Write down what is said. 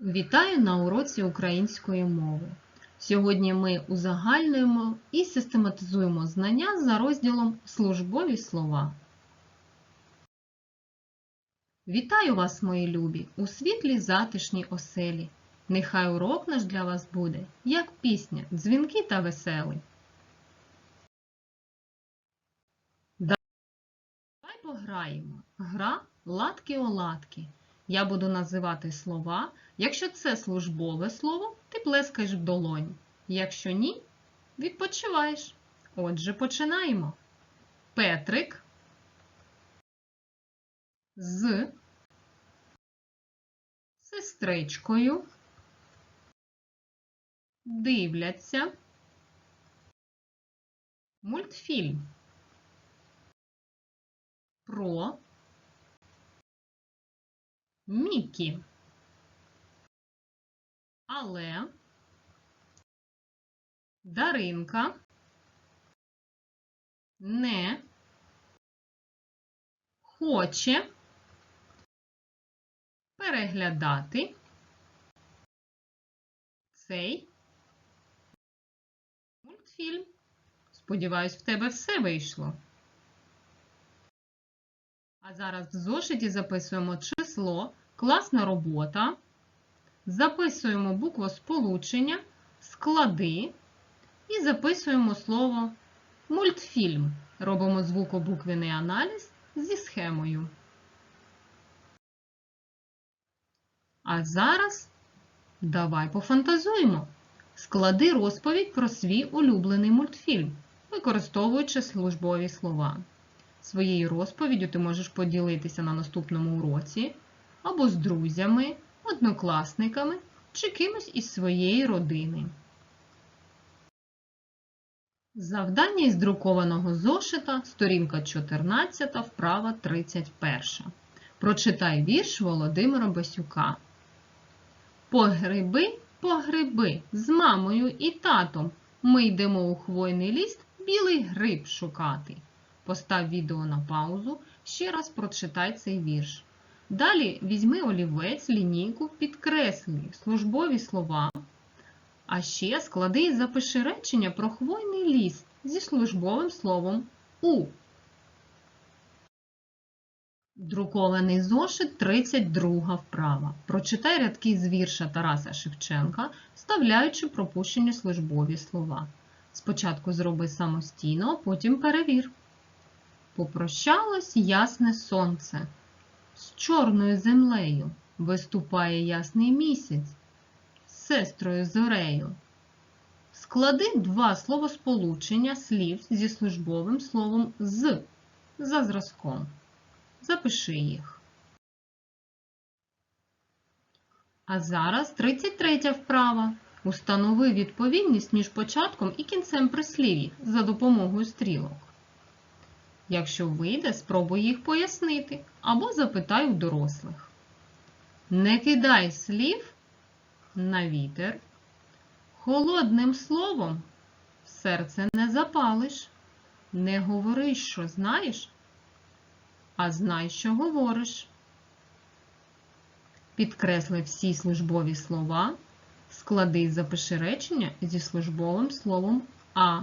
Вітаю на уроці української мови. Сьогодні ми узагальнюємо і систематизуємо знання за розділом Службові слова. Вітаю вас, мої любі, у світлій затишній оселі. Нехай урок наш для вас буде, як пісня, дзвінки та веселий. Давай пограємо. Гра латки-оладки. Я буду називати слова. Якщо це службове слово, ти плескаєш в долонь. Якщо ні, відпочиваєш. Отже, починаємо. Петрик з сестричкою дивляться мультфільм про Мікі. Але Даринка не хоче переглядати цей мультфільм. Сподіваюсь, в тебе все вийшло. А зараз в зошиті записуємо число, класна робота, записуємо букву сполучення, склади і записуємо слово мультфільм. Робимо звукобуквений аналіз зі схемою. А зараз давай пофантазуємо. Склади розповідь про свій улюблений мультфільм, використовуючи службові слова. Своєю розповіддю ти можеш поділитися на наступному уроці або з друзями, однокласниками чи кимось із своєї родини. Завдання із друкованого зошита, сторінка 14, вправа 31. Прочитай вірш Володимира Басюка. По гриби, по гриби, з мамою і татом ми йдемо у хвойний ліс білий гриб шукати. Постав відео на паузу, ще раз прочитай цей вірш. Далі візьми олівець, лінійку, підкреслюй службові слова. А ще склади і запиши речення про хвойний ліс зі службовим словом У. Друкований зошит 32 вправа. Прочитай рядки з вірша Тараса Шевченка, вставляючи пропущені службові слова. Спочатку зроби самостійно, а потім перевір. Попрощалось ясне сонце. З чорною землею виступає ясний місяць, з сестрою зорею. Склади два словосполучення слів зі службовим словом з за зразком. Запиши їх. А зараз 33 вправа. Установи відповідність між початком і кінцем прислів'їв за допомогою стрілок. Якщо вийде, спробуй їх пояснити або запитай у дорослих. Не кидай слів на вітер. Холодним словом серце не запалиш. Не говори, що знаєш, а знай, що говориш. Підкресли всі службові слова, склади і запиши речення зі службовим словом А.